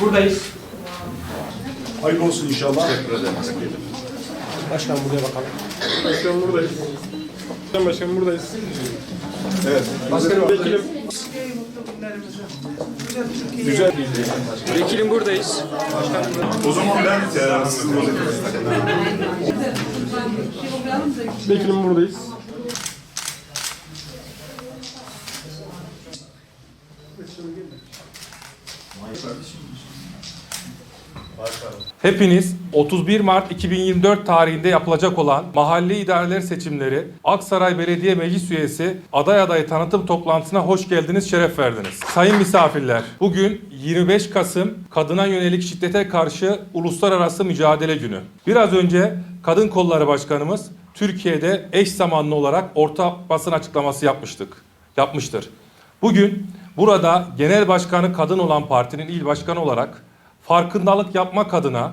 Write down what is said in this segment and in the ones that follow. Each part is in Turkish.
Buradayız. Hayırlı olsun inşallah. Başkan buraya bakalım. Başkanım buradayız. Sayın Başkanım buradayız. Evet. Başkanım Vekilim. Güzel. Vekilim buradayız. O zaman ben e, sizin Vekilim buradayız. Hepiniz 31 Mart 2024 tarihinde yapılacak olan mahalli idareler seçimleri Aksaray Belediye Meclis Üyesi aday adayı tanıtım toplantısına hoş geldiniz, şeref verdiniz. Sayın misafirler, bugün 25 Kasım Kadına Yönelik Şiddete Karşı Uluslararası Mücadele Günü. Biraz önce Kadın Kolları Başkanımız Türkiye'de eş zamanlı olarak orta basın açıklaması yapmıştık. Yapmıştır. Bugün burada genel başkanı kadın olan partinin il başkanı olarak farkındalık yapmak adına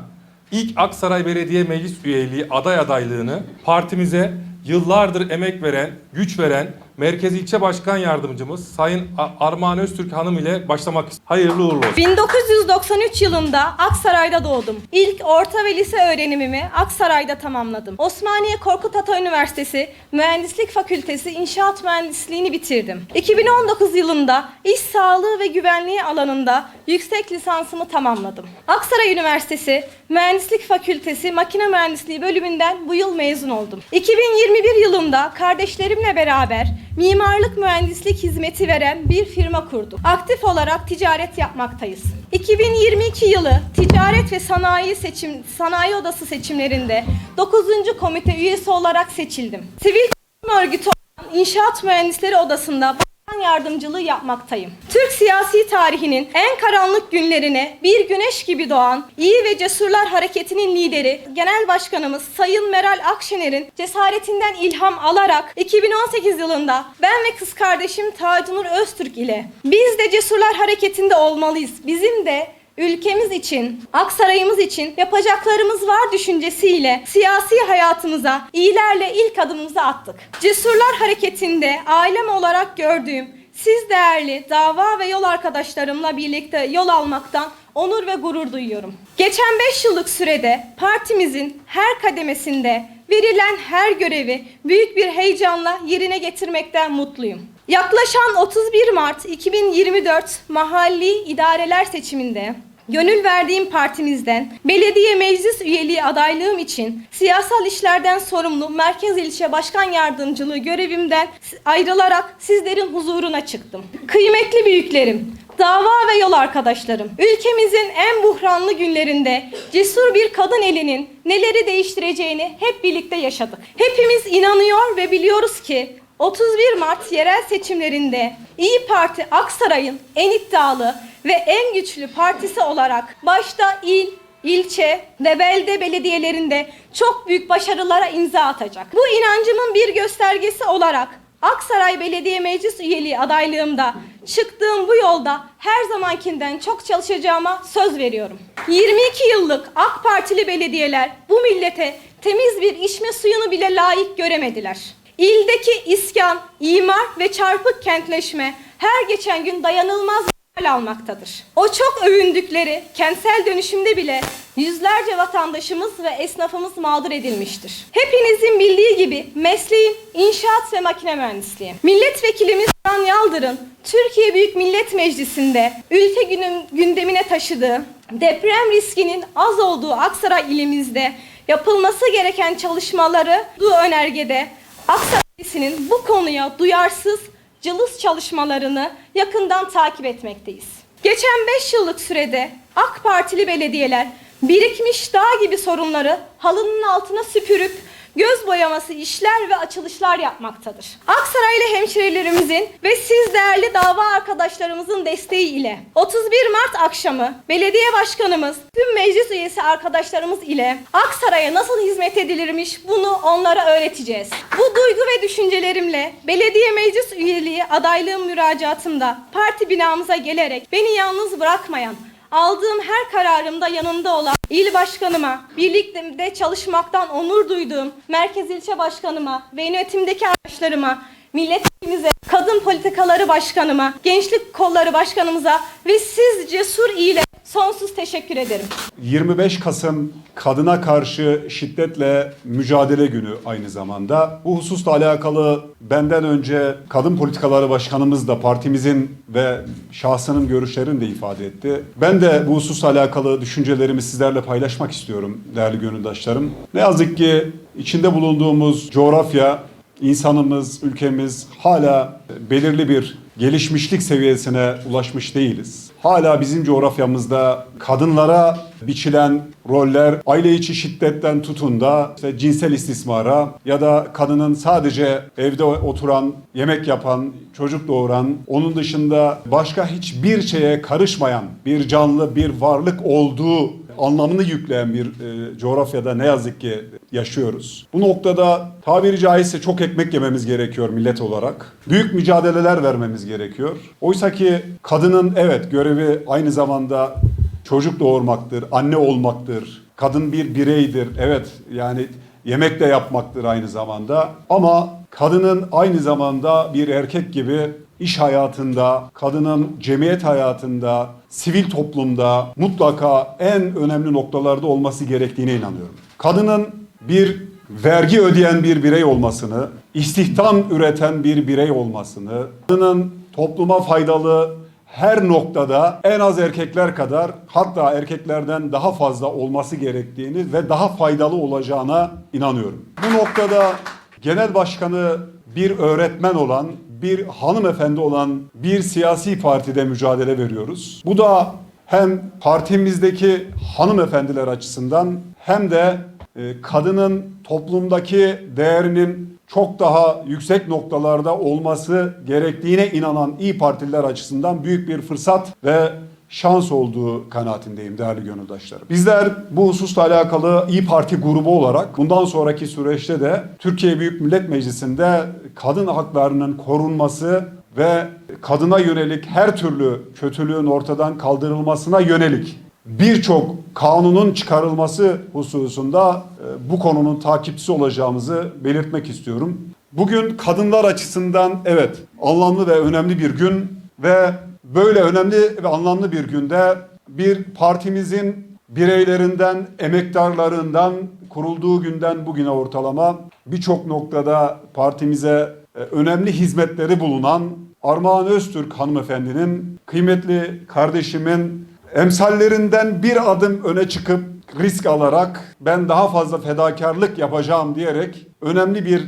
ilk Aksaray Belediye Meclis üyeliği aday adaylığını partimize yıllardır emek veren, güç veren Merkez İlçe Başkan Yardımcımız Sayın Armağan Öztürk Hanım ile başlamak istiyorum. Hayırlı uğurlu olsun. 1993 yılında Aksaray'da doğdum. İlk orta ve lise öğrenimimi Aksaray'da tamamladım. Osmaniye Korkut Ata Üniversitesi Mühendislik Fakültesi İnşaat Mühendisliğini bitirdim. 2019 yılında iş sağlığı ve güvenliği alanında yüksek lisansımı tamamladım. Aksaray Üniversitesi Mühendislik Fakültesi Makine Mühendisliği bölümünden bu yıl mezun oldum. 2021 yılında kardeşlerimle beraber mimarlık mühendislik hizmeti veren bir firma kurduk. Aktif olarak ticaret yapmaktayız. 2022 yılı Ticaret ve Sanayi Seçim Sanayi Odası seçimlerinde 9. komite üyesi olarak seçildim. Sivil toplum örgütü olan İnşaat Mühendisleri Odası'nda yardımcılığı yapmaktayım. Türk siyasi tarihinin en karanlık günlerine bir güneş gibi doğan iyi ve cesurlar hareketinin lideri Genel Başkanımız Sayın Meral Akşener'in cesaretinden ilham alarak 2018 yılında ben ve kız kardeşim Tacunur Öztürk ile biz de cesurlar hareketinde olmalıyız. Bizim de ülkemiz için, Aksaray'ımız için yapacaklarımız var düşüncesiyle siyasi hayatımıza iyilerle ilk adımımızı attık. Cesurlar Hareketi'nde ailem olarak gördüğüm siz değerli dava ve yol arkadaşlarımla birlikte yol almaktan onur ve gurur duyuyorum. Geçen 5 yıllık sürede partimizin her kademesinde verilen her görevi büyük bir heyecanla yerine getirmekten mutluyum. Yaklaşan 31 Mart 2024 mahalli idareler seçiminde Gönül verdiğim partimizden belediye meclis üyeliği adaylığım için siyasal işlerden sorumlu Merkez İlçe Başkan Yardımcılığı görevimden ayrılarak sizlerin huzuruna çıktım. Kıymetli büyüklerim, dava ve yol arkadaşlarım, ülkemizin en buhranlı günlerinde cesur bir kadın elinin neleri değiştireceğini hep birlikte yaşadık. Hepimiz inanıyor ve biliyoruz ki 31 Mart yerel seçimlerinde İyi Parti Aksaray'ın en iddialı ve en güçlü partisi olarak başta il, ilçe ve belde belediyelerinde çok büyük başarılara imza atacak. Bu inancımın bir göstergesi olarak Aksaray Belediye Meclis üyeliği adaylığımda çıktığım bu yolda her zamankinden çok çalışacağıma söz veriyorum. 22 yıllık AK Partili belediyeler bu millete temiz bir içme suyunu bile layık göremediler. İldeki iskan, imar ve çarpık kentleşme her geçen gün dayanılmaz hal almaktadır. O çok övündükleri kentsel dönüşümde bile yüzlerce vatandaşımız ve esnafımız mağdur edilmiştir. Hepinizin bildiği gibi mesleğim inşaat ve makine mühendisliği. Milletvekilimiz Can Yaldır'ın Türkiye Büyük Millet Meclisi'nde ülke günün gündemine taşıdığı deprem riskinin az olduğu Aksaray ilimizde yapılması gereken çalışmaları bu önergede Aksaray'ın bu konuya duyarsız cılız çalışmalarını yakından takip etmekteyiz. Geçen 5 yıllık sürede AK Partili belediyeler birikmiş dağ gibi sorunları halının altına süpürüp göz boyaması işler ve açılışlar yapmaktadır. Aksaraylı hemşehrilerimizin ve siz değerli dava arkadaşlarımızın desteği ile 31 Mart akşamı belediye başkanımız, tüm meclis üyesi arkadaşlarımız ile Aksaray'a nasıl hizmet edilirmiş bunu onlara öğreteceğiz. Bu duygu ve düşüncelerimle belediye meclis üyeliği adaylığım müracaatımda parti binamıza gelerek beni yalnız bırakmayan Aldığım her kararımda yanımda olan il başkanıma, birlikte çalışmaktan onur duyduğum merkez ilçe başkanıma ve yönetimdeki arkadaşlarıma, milletimize, kadın politikaları başkanıma, gençlik kolları başkanımıza ve siz cesur ile sonsuz teşekkür ederim. 25 Kasım kadına karşı şiddetle mücadele günü aynı zamanda. Bu hususla alakalı benden önce Kadın Politikaları Başkanımız da partimizin ve şahsının görüşlerini de ifade etti. Ben de bu hususla alakalı düşüncelerimi sizlerle paylaşmak istiyorum değerli gönüldaşlarım. Ne yazık ki içinde bulunduğumuz coğrafya insanımız, ülkemiz hala belirli bir gelişmişlik seviyesine ulaşmış değiliz. Hala bizim coğrafyamızda kadınlara biçilen roller aile içi şiddetten tutun da işte cinsel istismara ya da kadının sadece evde oturan, yemek yapan, çocuk doğuran, onun dışında başka hiçbir şeye karışmayan bir canlı, bir varlık olduğu anlamını yükleyen bir e, coğrafyada ne yazık ki yaşıyoruz. Bu noktada tabiri caizse çok ekmek yememiz gerekiyor millet olarak. Büyük mücadeleler vermemiz gerekiyor. Oysa ki kadının evet görevi aynı zamanda çocuk doğurmaktır, anne olmaktır. Kadın bir bireydir. Evet yani yemek de yapmaktır aynı zamanda. Ama kadının aynı zamanda bir erkek gibi iş hayatında, kadının cemiyet hayatında, sivil toplumda mutlaka en önemli noktalarda olması gerektiğine inanıyorum. Kadının bir vergi ödeyen bir birey olmasını, istihdam üreten bir birey olmasını, kadının topluma faydalı her noktada en az erkekler kadar hatta erkeklerden daha fazla olması gerektiğini ve daha faydalı olacağına inanıyorum. Bu noktada genel başkanı bir öğretmen olan, bir hanımefendi olan bir siyasi partide mücadele veriyoruz. Bu da hem partimizdeki hanımefendiler açısından hem de e, kadının toplumdaki değerinin çok daha yüksek noktalarda olması gerektiğine inanan İyi Partililer açısından büyük bir fırsat ve şans olduğu kanaatindeyim değerli gönüldaşlarım. Bizler bu hususla alakalı İyi Parti grubu olarak bundan sonraki süreçte de Türkiye Büyük Millet Meclisi'nde kadın haklarının korunması ve kadına yönelik her türlü kötülüğün ortadan kaldırılmasına yönelik birçok kanunun çıkarılması hususunda e, bu konunun takipçisi olacağımızı belirtmek istiyorum. Bugün kadınlar açısından evet anlamlı ve önemli bir gün ve böyle önemli ve anlamlı bir günde bir partimizin bireylerinden, emektarlarından kurulduğu günden bugüne ortalama birçok noktada partimize e, önemli hizmetleri bulunan Armağan Öztürk hanımefendinin, kıymetli kardeşimin emsallerinden bir adım öne çıkıp risk alarak ben daha fazla fedakarlık yapacağım diyerek önemli bir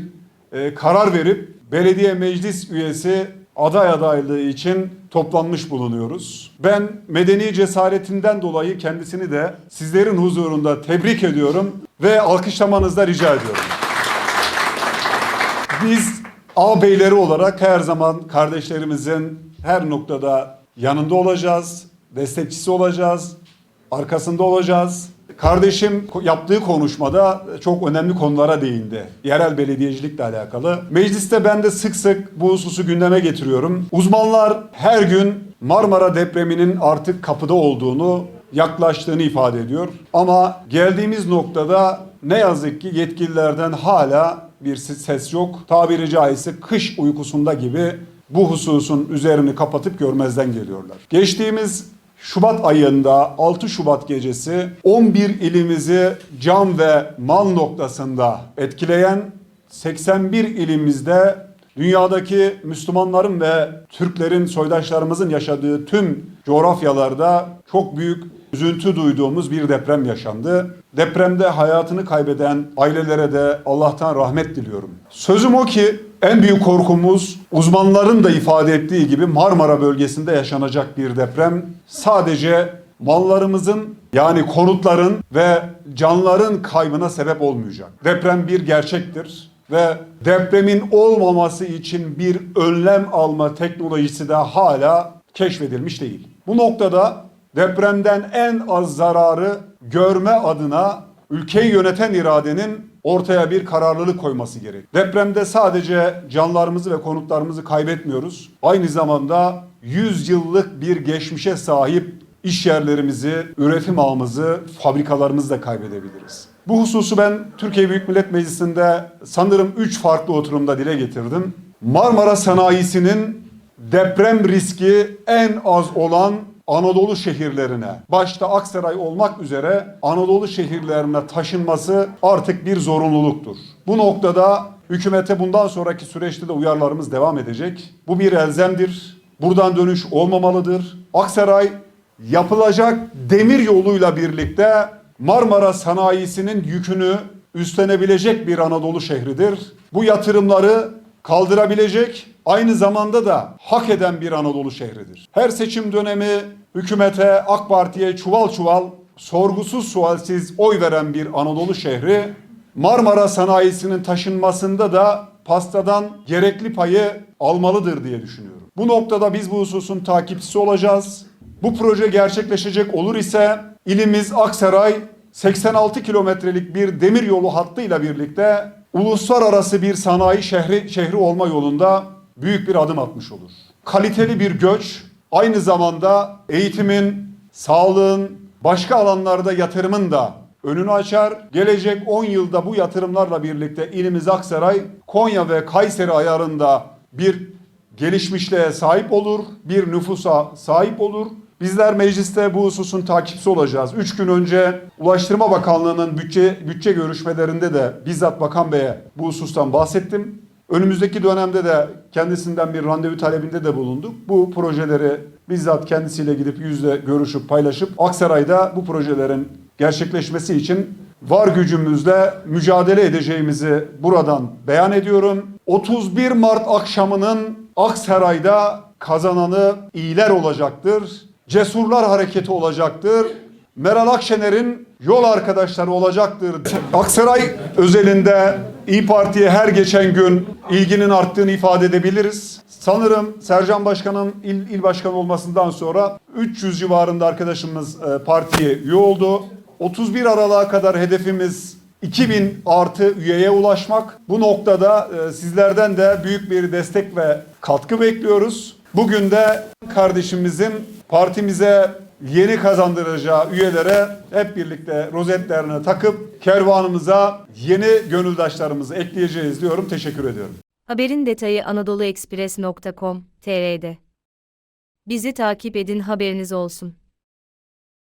e, karar verip belediye meclis üyesi aday adaylığı için toplanmış bulunuyoruz. Ben medeni cesaretinden dolayı kendisini de sizlerin huzurunda tebrik ediyorum ve alkışlamanızı rica ediyorum. Biz ağabeyleri olarak her zaman kardeşlerimizin her noktada yanında olacağız, destekçisi olacağız, arkasında olacağız. Kardeşim yaptığı konuşmada çok önemli konulara değindi. Yerel belediyecilikle alakalı. Mecliste ben de sık sık bu hususu gündeme getiriyorum. Uzmanlar her gün Marmara depreminin artık kapıda olduğunu, yaklaştığını ifade ediyor. Ama geldiğimiz noktada ne yazık ki yetkililerden hala bir ses yok. Tabiri caizse kış uykusunda gibi bu hususun üzerini kapatıp görmezden geliyorlar. Geçtiğimiz Şubat ayında 6 Şubat gecesi 11 ilimizi can ve mal noktasında etkileyen 81 ilimizde dünyadaki Müslümanların ve Türklerin soydaşlarımızın yaşadığı tüm coğrafyalarda çok büyük üzüntü duyduğumuz bir deprem yaşandı. Depremde hayatını kaybeden ailelere de Allah'tan rahmet diliyorum. Sözüm o ki en büyük korkumuz uzmanların da ifade ettiği gibi Marmara bölgesinde yaşanacak bir deprem. Sadece mallarımızın yani konutların ve canların kaybına sebep olmayacak. Deprem bir gerçektir ve depremin olmaması için bir önlem alma teknolojisi de hala keşfedilmiş değil. Bu noktada depremden en az zararı görme adına ülkeyi yöneten iradenin ortaya bir kararlılık koyması gerek. Depremde sadece canlarımızı ve konutlarımızı kaybetmiyoruz. Aynı zamanda 100 yıllık bir geçmişe sahip iş yerlerimizi, üretim ağımızı, fabrikalarımızı da kaybedebiliriz. Bu hususu ben Türkiye Büyük Millet Meclisi'nde sanırım 3 farklı oturumda dile getirdim. Marmara sanayisinin deprem riski en az olan Anadolu şehirlerine, başta Aksaray olmak üzere Anadolu şehirlerine taşınması artık bir zorunluluktur. Bu noktada hükümete bundan sonraki süreçte de uyarılarımız devam edecek. Bu bir elzemdir. Buradan dönüş olmamalıdır. Aksaray yapılacak demir yoluyla birlikte Marmara sanayisinin yükünü üstlenebilecek bir Anadolu şehridir. Bu yatırımları kaldırabilecek, aynı zamanda da hak eden bir Anadolu şehridir. Her seçim dönemi hükümete, AK Parti'ye çuval çuval, sorgusuz sualsiz oy veren bir Anadolu şehri, Marmara sanayisinin taşınmasında da pastadan gerekli payı almalıdır diye düşünüyorum. Bu noktada biz bu hususun takipçisi olacağız. Bu proje gerçekleşecek olur ise ilimiz Aksaray 86 kilometrelik bir demir yolu hattıyla birlikte uluslararası bir sanayi şehri şehri olma yolunda büyük bir adım atmış olur. Kaliteli bir göç aynı zamanda eğitimin, sağlığın, başka alanlarda yatırımın da önünü açar. Gelecek 10 yılda bu yatırımlarla birlikte ilimiz Aksaray, Konya ve Kayseri ayarında bir gelişmişliğe sahip olur, bir nüfusa sahip olur. Bizler mecliste bu hususun takipçisi olacağız. Üç gün önce Ulaştırma Bakanlığı'nın bütçe, bütçe görüşmelerinde de bizzat Bakan Bey'e bu husustan bahsettim. Önümüzdeki dönemde de kendisinden bir randevu talebinde de bulunduk. Bu projeleri bizzat kendisiyle gidip yüzle görüşüp paylaşıp Aksaray'da bu projelerin gerçekleşmesi için var gücümüzle mücadele edeceğimizi buradan beyan ediyorum. 31 Mart akşamının Aksaray'da kazananı iyiler olacaktır. Cesurlar hareketi olacaktır. Meral Akşener'in yol arkadaşları olacaktır. Aksaray özelinde İyi Parti'ye her geçen gün ilginin arttığını ifade edebiliriz. Sanırım Sercan Başkan'ın il, il başkanı olmasından sonra 300 civarında arkadaşımız e, partiye üye oldu. 31 Aralık'a kadar hedefimiz 2000 artı üyeye ulaşmak. Bu noktada e, sizlerden de büyük bir destek ve katkı bekliyoruz. Bugün de kardeşimizin partimize yeni kazandıracağı üyelere hep birlikte rozetlerini takıp kervanımıza yeni gönüldaşlarımızı ekleyeceğiz diyorum. Teşekkür ediyorum. Haberin detayı anadoluexpress.com.tr'de. Bizi takip edin haberiniz olsun.